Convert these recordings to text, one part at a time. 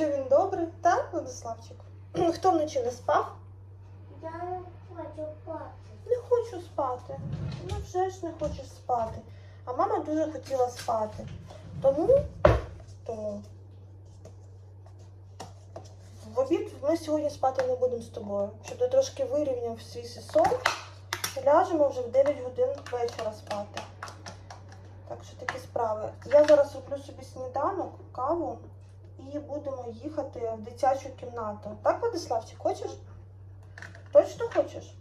Якщо він добрий, так, Владиславчик? Хто вночі не спав? Я не хочу спати. Не хочу спати. Ну вже ж не хочеш спати. А мама дуже хотіла спати. Тому, тому в обід ми сьогодні спати не будемо з тобою. Щоб ти трошки вирівняв свій сон, ляжемо вже в 9 годин вечора спати. Так що такі справи. Я зараз роблю собі сніданок, каву їхати в дитячу кімнату. Так, Владиславчик, хочеш? Точно хочеш?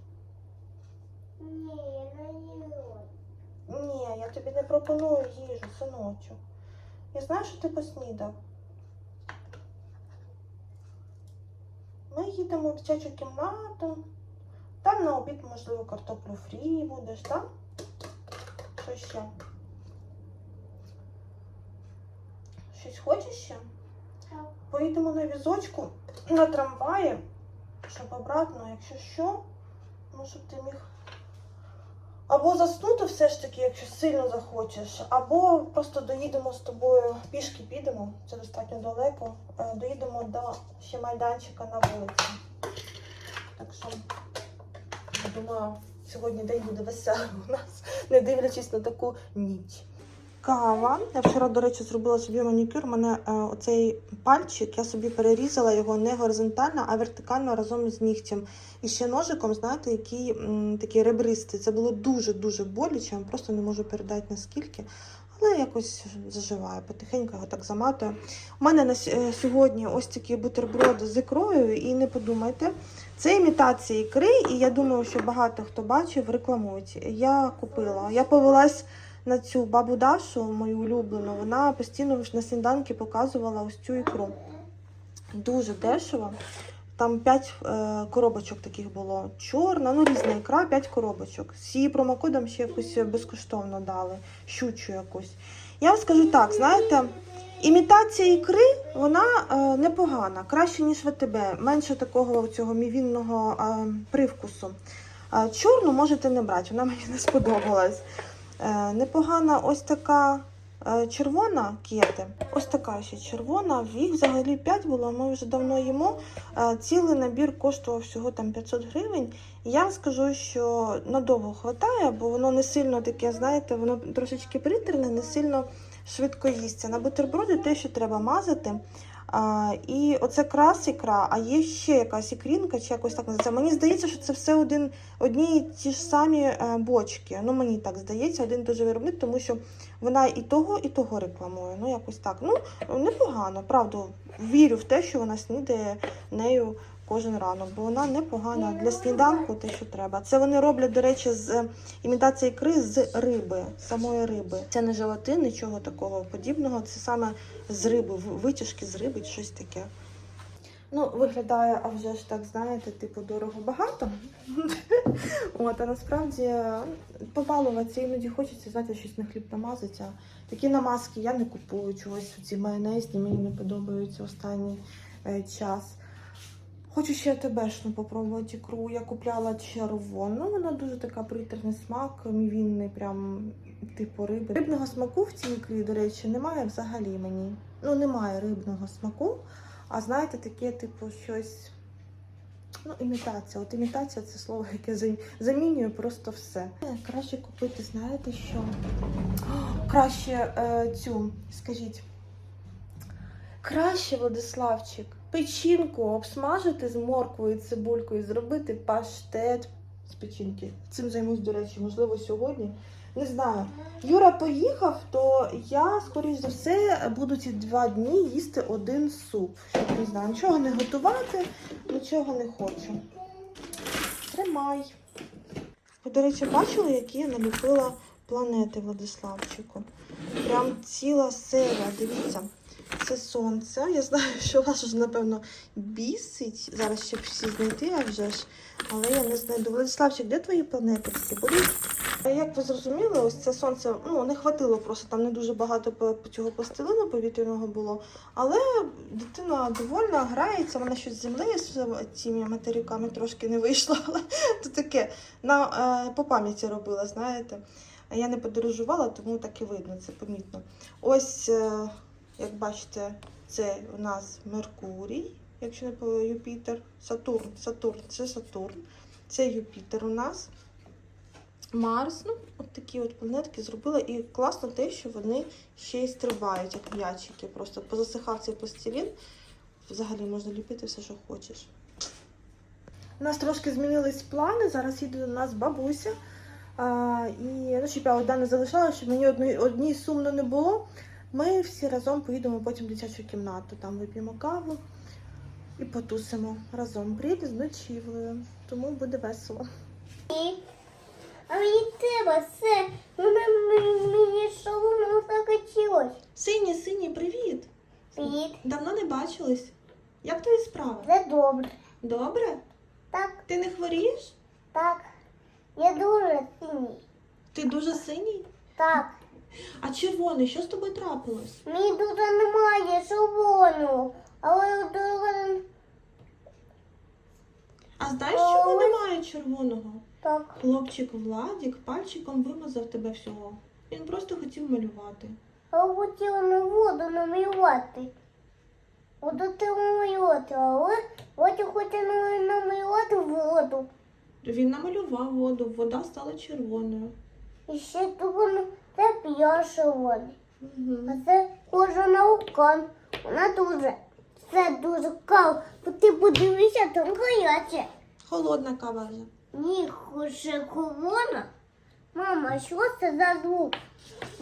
Ні, я не. Ні, я тобі не пропоную їжу, синочу. Я знаю, що ти поснідав. Ми їдемо в дитячу кімнату. Там на обід, можливо, картоплю фрі будеш, так? Що ще? Щось хочеш ще? Поїдемо на візочку на трамваї, щоб обратно, якщо що, ну, щоб ти міг або заснути все ж таки, якщо сильно захочеш, або просто доїдемо з тобою, пішки підемо, це достатньо далеко. е, Доїдемо до ще майданчика на вулиці. Так що, я думаю, сьогодні день буде веселий у нас, не дивлячись на таку ніч. Кава. Я вчора, до речі, зробила собі манікюр. У мене е, оцей пальчик, я собі перерізала його не горизонтально, а вертикально разом з нігтем. І ще ножиком, знаєте, який м, такий ребристий. Це було дуже-дуже боляче, я просто не можу передати наскільки. Але якось заживає, потихеньку його так заматую. У мене на е, сьогодні ось такі бутерброди з ікрою, і не подумайте, це імітація ікри, і я думаю, що багато хто бачив, рекламують. Я купила. Я повелась на цю бабу Дашу, мою улюблену. Вона постійно на сніданки показувала ось цю ікру. Дуже дешево. Там 5 е, коробочок таких було. Чорна, ну різна ікра, 5 коробочок. З її промокодом ще якусь безкоштовно дали, щучу якусь. Я вам скажу так, знаєте, імітація ікри, вона е, непогана, краще, ніж ВТБ, менше такого цього мівінного е, привкусу. Е, чорну можете не брати, вона мені не сподобалась. Е, непогана ось така е, червона кєти. Ось така ще червона. Їх взагалі 5 було, ми вже давно їмо. Е, Цілий набір коштував всього там 500 гривень. Я вам скажу, що надовго хватає, бо воно не сильно таке, знаєте, воно трошечки притерне, не сильно швидко їсться. На бутерброди те, що треба мазати. І оце крас ікра, а є ще якась ікрінка, чи якось так називається. Мені здається, що це все один, одні і ті ж самі е, бочки. Ну, мені так здається, один дуже виробник, тому що вона і того, і того рекламує. Ну, якось так. Ну, непогано, правда. Вірю в те, що вона снідає нею кожен ранок, бо вона непогана для сніданку, те, що треба. Це вони роблять, до речі, з е, імітації ікри з риби, самої риби. Це не желатин, нічого такого подібного. Це саме з риби, витяжки з риби, щось таке. Ну, виглядає, а вже ж так, знаєте, типу дорого багато. От, а насправді побалуватися іноді хочеться, знаєте, щось на хліб намазати. Такі намазки я не купую чогось. Ці майонезні мені не подобаються останній е, час. Хочу ще тебешну попробувати ікру. Я купляла червону, вона дуже така притерний смак, мівінний, прям типу риби. Рибного смаку в цій ікрі, до речі, немає взагалі мені. Ну, немає рибного смаку. А знаєте, таке, типу, щось. Ну, імітація. От імітація це слово, яке замінює просто все. Е, Краще купити, знаєте що? Краще е, цю, скажіть. Краще, Владиславчик, печінку обсмажити з морквою і цибулькою, зробити паштет з печінки. Цим займусь, до речі, можливо, сьогодні. Не знаю. Юра поїхав, то я, скоріш за все, буду ці два дні їсти один суп. Щоб не знаю, нічого не готувати, нічого не хочу. Тримай. Ви, до речі, бачили, які я наліпила планети Владиславчику? Прям ціла серія, дивіться. Це сонце. Я знаю, що вас вже, напевно, бісить. Зараз ще всі знайти, а вже ж. Але я не знайду. Владиславчик, де твої планети всі будуть? Як ви зрозуміли, ось це сонце ну, не хватило просто, там не дуже багато цього пластилину повітряного було. Але дитина довольна, грається, вона щось з землею з цими материками трошки не вийшла. Але то таке на, е, по пам'яті робила, знаєте. Я не подорожувала, тому так і видно, це помітно. Ось е, Як бачите, це у нас Меркурій, якщо не по Юпітер, Сатурн, Сатурн, це Сатурн, це Юпітер у нас. Марс, ну, от такі от планетки зробила. І класно те, що вони ще й стрибають, як м'ячики. Просто позасихав цей пластилін. Взагалі можна ліпити все, що хочеш. У нас трошки змінились плани. Зараз їде до нас бабуся. А, і ну, щоб я одна не залишала, щоб мені одні, одній сумно не було. Ми всі разом поїдемо потім в дитячу кімнату. Там вип'ємо каву і потусимо разом. Приїде з ночівлею, тому буде весело. А мені треба все. Мені, мені, мені закачилось? Синій, синій, привіт! Привіт. Давно не бачились. Як твої справи? Це добре. Добре? Так, Ти не хворієш? так. Я дуже синій. Ти дуже синій? Так. А червоний, що з тобою трапилось? Мені тут немає червоного. Але дуже А знаєш, чому немає червоного? так. Хлопчик Владік пальчиком вимазав тебе всього. Він просто хотів малювати. Я хотіла на воду намалювати. Буду ти намалювати, але Ватя хоче намалювати воду. Він намалював воду, вода стала червоною. І ще тут воно- це. Угу. А це схоже на вулкан. Вона дуже. Це дуже кал. Ти подивися, там гаряче. Холодна кава вже. Ні, хоче колона. Мама, що це за звук?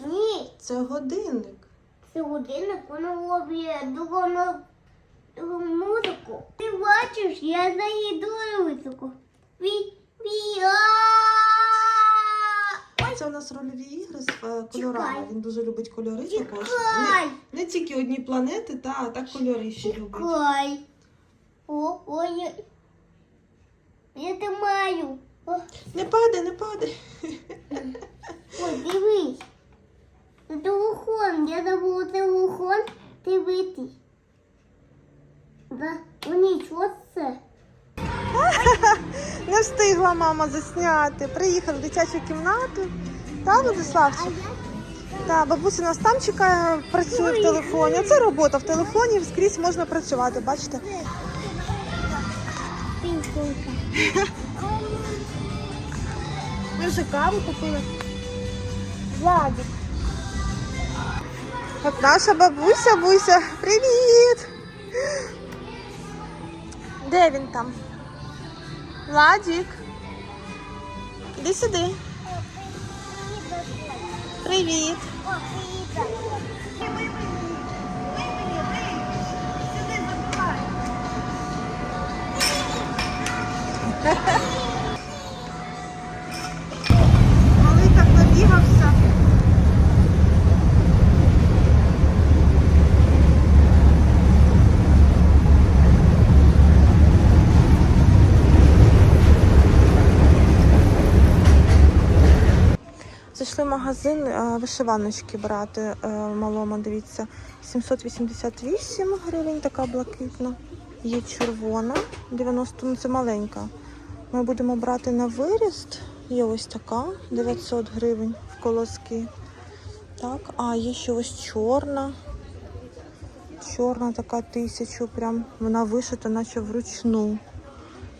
Ні, Це годинник. це годинник, воно робить дурно музику. Ти бачиш, я заїду високо. Ві, ві, а! Це у нас рольові ігри з е, кольорами. Чекай. Він дуже любить кольори також. Чекай, Не, не тільки одні планети, та, а так кольори ще любить. чекай. О, ой, я, я маю. О, Не падай, не падай. Ой, дивись. Це телефон. Я забула телефон дивитись. Да. Ну нічого це. Не встигла мама засняти. Приїхав в дитячу кімнату. Та, Владиславчик? Так, бабуся нас там чекає, працює в телефоні. Це робота в телефоні, скрізь можна працювати, бачите? Ми вже каву купили. Владик. От наша бабуся, Буся, привіт! Де він там? Владік. Іди сюди. Привіт. Привіт. Малий так набігався. Зайшли в магазин е, вишиваночки брати е, малому, дивіться. 788 гривень, така блакитна. Є червона, 90, ну це маленька. Ми будемо брати на виріст. Є ось така 900 гривень в колоски. Так, а є ще ось чорна. Чорна така тисячу, прям вона вишита, наче вручну.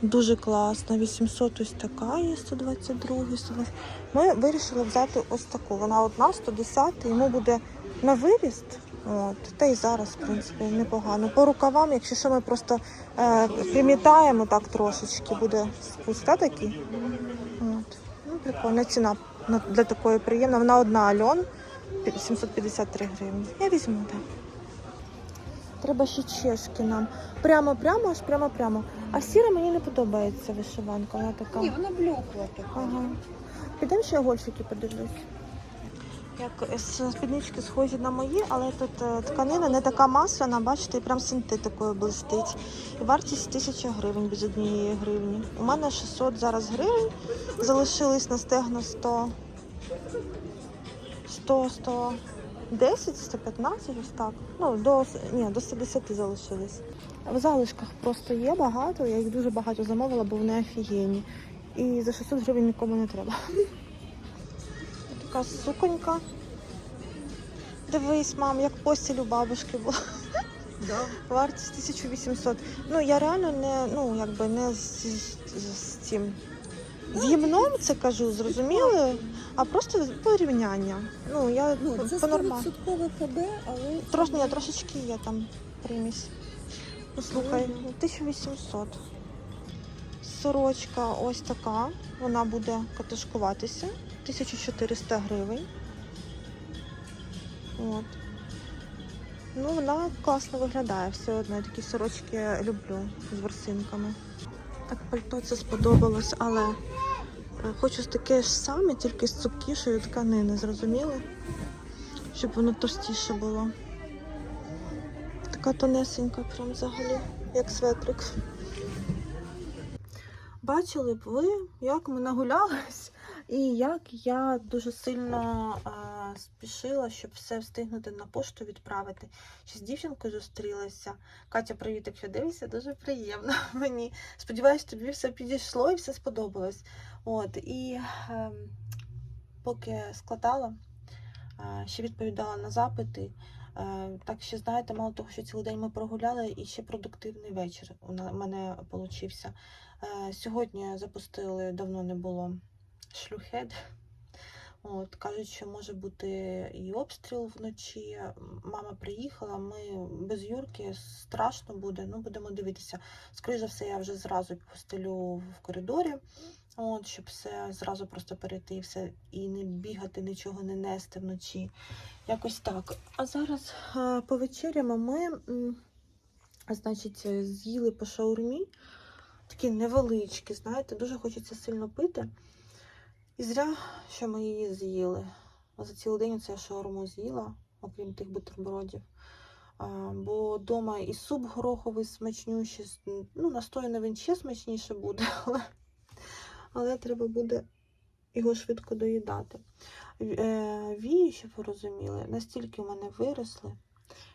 Дуже класна. 800 ось така є 122, 120. Ми вирішили взяти ось таку. Вона одна, 110, йому буде на виріст. От, та й зараз, в принципі, непогано. По рукавам, якщо що, ми просто е, примітаємо так трошечки, буде спуск та, такий. От. Ну, прикольна ціна для такої приємна. Вона одна Альон, 753 гривні. Я візьму, так. Треба ще чешки нам. Прямо-прямо, аж прямо-прямо. А сіра мені не подобається вишиванка. Вона така. Ні, вона блекла така. Ага. Підемо ще гольфики подивлюсь. Як спіднички схожі на мої, але тут е, тканина не така масляна, бачите, і прям синтетикою блистить. І вартість 1000 гривень без однієї гривні. У мене 600 зараз гривень. Залишились на стегна 100. 100, 110, 115, ось так. Ну, до, ні, до 110 залишились. В залишках просто є багато, я їх дуже багато замовила, бо вони офігенні. І за 600 гривень нікому не треба. Така суконька. Дивись, мам, як постіль у бабушки була. Да. Вартість 1800. Ну, я реально не, ну, якби не з, з, з цим. З гімном це кажу, зрозуміли? А просто порівняння. Ну, я Ну, це по нормально. 100% КБ, але Трош, ні, трошечки є там примісь. Ну, слухай, 1800. Сорочка ось така. Вона буде катушкуватися. 1400 гривень. От. Ну, вона класно виглядає все одно. Я такі сорочки люблю з ворсинками. Так, пальто це сподобалось, але хочу таке ж саме, тільки з цупкішої тканини, зрозуміли? Щоб воно товстіше було. Така тонесенька, прям взагалі, як светрик. Бачили б ви, як ми нагулялись, і як я дуже сильно е, спішила, щоб все встигнути на пошту відправити. Ще з дівчинкою зустрілася. Катя, привіт, якщо дивишся, дуже приємно мені. Сподіваюсь, тобі все підійшло і все сподобалось. От, і е, поки складала, е, ще відповідала на запити. Е, Так що, знаєте, мало того, що цілий день ми прогуляли, і ще продуктивний вечір у мене получився. Е, Сьогодні запустили, давно не було шлюхед. От, кажуть, що може бути і обстріл вночі. Мама приїхала, ми без Юрки страшно буде, ну будемо дивитися. Скоріше за все, я вже зразу постелю в коридорі, от, щоб все зразу просто перейти і все, і не бігати, нічого не нести вночі. Якось так. А зараз повечеряємо ми, значить, з'їли по шаурмі. Такі невеличкі, знаєте, дуже хочеться сильно пити. І зря, що ми її з'їли. За цілий день це я шаурму з'їла, окрім тих бутербродів. А, бо вдома і суп гороховий смачнющий, ну, настояний він ще смачніше буде, але, але треба буде його швидко доїдати. Е, вії, щоб ви розуміли, настільки в мене виросли,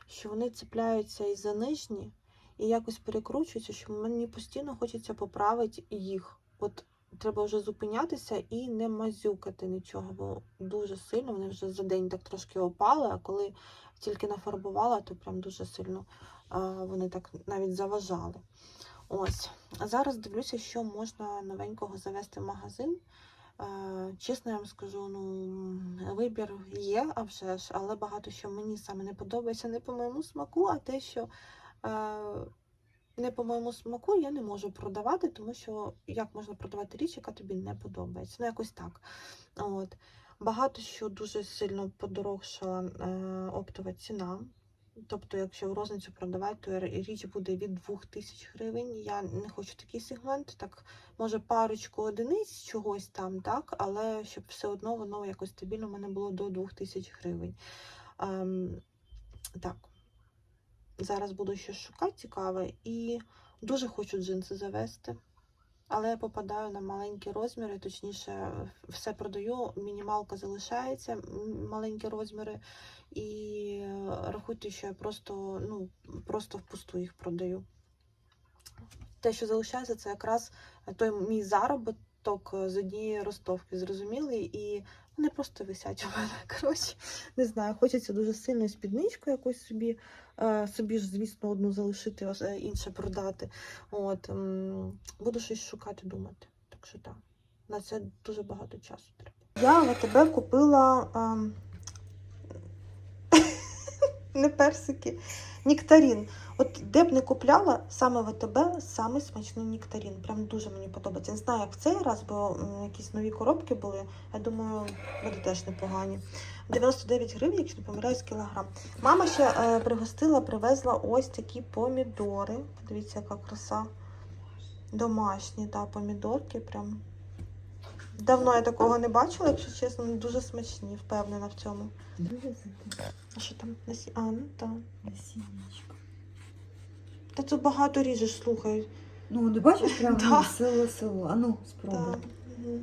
що вони цепляються і за нижні, і якось перекручуються, що мені постійно хочеться поправити їх. От треба вже зупинятися і не мазюкати нічого, бо дуже сильно вони вже за день так трошки опали, а коли тільки нафарбувала, то прям дуже сильно вони так навіть заважали. Ось. Зараз дивлюся, що можна новенького завести в магазин. Чесно я вам скажу, ну вибір є, а вже ж, але багато що мені саме не подобається не по моєму смаку, а те, що не по моєму смаку я не можу продавати, тому що як можна продавати річ, яка тобі не подобається. Ну, якось так. От. Багато що дуже сильно подорожчала е, оптова ціна. Тобто, якщо в розницю продавати, то річ буде від 2000 гривень. Я не хочу такий сегмент, так може парочку одиниць чогось там, так, але щоб все одно воно якось стабільно в мене було до 2000 гривень. Ем, так, зараз буду щось шукати цікаве і дуже хочу джинси завести. Але я попадаю на маленькі розміри, точніше, все продаю, мінімалка залишається, маленькі розміри, і рахуйте, що я просто, ну, просто впусту їх продаю. Те, що залишається, це якраз той мій заробіток з однієї ростовки, зрозуміли, і вони просто висять у мене. Коротше, не знаю, хочеться дуже сильно спідничку якусь собі, е, собі ж, звісно, одну залишити, е, інше продати. От, буду щось шукати, думати. Так що так. На це дуже багато часу треба. Я в АТБ купила ем, не персики, нектарін. От де б не купляла, саме в АТБ саме смачний нектарін. Прям дуже мені подобається. Не знаю, як в цей раз, бо якісь нові коробки були. Я думаю, буде теж непогані. 99 гривень, якщо не помиляюсь, кілограм. Мама ще е, пригостила, привезла ось такі помідори. Подивіться, яка краса. Домашні, да, помідорки. Прям. Давно я такого не бачила, якщо чесно, дуже смачні, впевнена в цьому. А що там? Насі- А, ну так. Насіннячко. Та тут багато ріжеш, слухай. Ну, не бачиш прямо Да. село село. А ну, спробуй. Так. Мгм.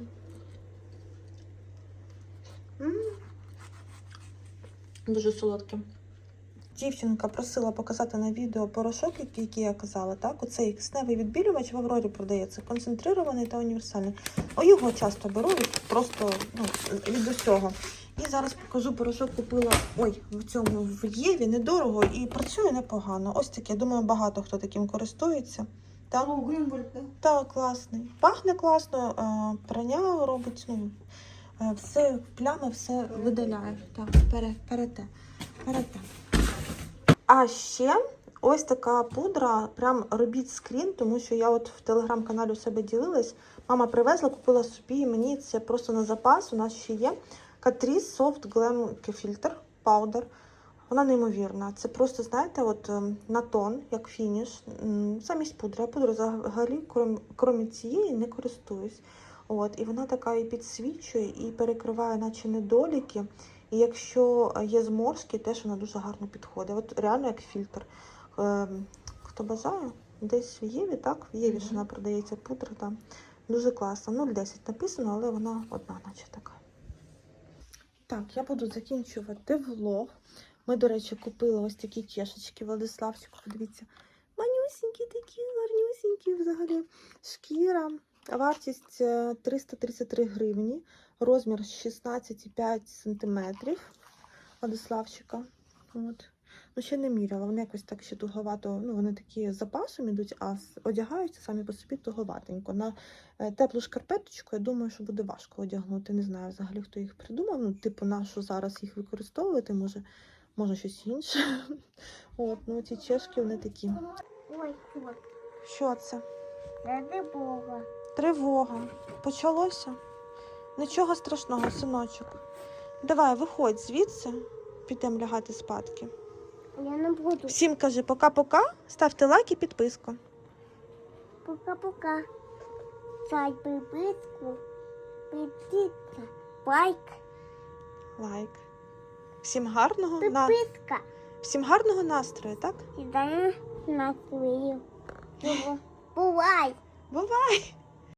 М. Дуже солодке. Дівчинка просила показати на відео порошок, який, я казала, так? Оцей кисневий відбілювач в Аврорі продається, концентрований та універсальний. О, його часто беру, просто ну, від усього. І зараз покажу порошок купила ой, в цьому в Єві недорого і працює непогано. Ось таке. Думаю, багато хто таким користується. Та, О, Грюнвальд, да. та класний. Пахне класно, прання робить. Ну, е, все, плями все видаляє. Так, пере, перете, перете. А ще ось така пудра. Прям робіть скрін, тому що я от в телеграм-каналі у себе ділилась. Мама привезла, купила собі, і мені це просто на запас. У нас ще є. Catrice Soft Glam Filter Powder. Вона неймовірна. Це просто, знаєте, от ем, на тон, як фініш, замість пудри. Я пудру взагалі, крім, крім цієї, не користуюсь. От, і вона така і підсвічує, і перекриває, наче недоліки. І якщо е, є зморшки, теж вона дуже гарно підходить. От реально як фільтр. Ем, хто бажає, десь в Єві, так? В Єві ж вона продається пудра там. Дуже класна. 0,10 написано, але вона одна, наче така. Так, я буду закінчувати влог. Ми, до речі, купили ось такі чешечки Владиславчику. Подивіться. Манюсінькі такі, гарнюсінькі взагалі. Шкіра. Вартість е, 333 гривні. Розмір 16,5 см. Владиславчика. От. Ну, ще не міряла. Вони якось так ще туговато. Ну, вони такі з запасом ідуть, а одягаються самі по собі туговатенько. На е, теплу шкарпеточку, я думаю, що буде важко одягнути. Не знаю взагалі, хто їх придумав. Ну, типу, нашу зараз їх використовувати, може, може щось інше. От, ну ці чешки вони такі. Ой. Що це? Ради Бога. Тривога. Почалося? Нічого страшного, синочок. Давай, виходь звідси, підемо лягати спадки. Я не буду. Всім кажи пока-пока, ставте лайк і підписку. Пока-пока. Чай приписку. Підписка. Лайк. Лайк. Всім гарного на... Підписка. всім гарного настрою, так? Сідай на свою. Бувай. Бувай!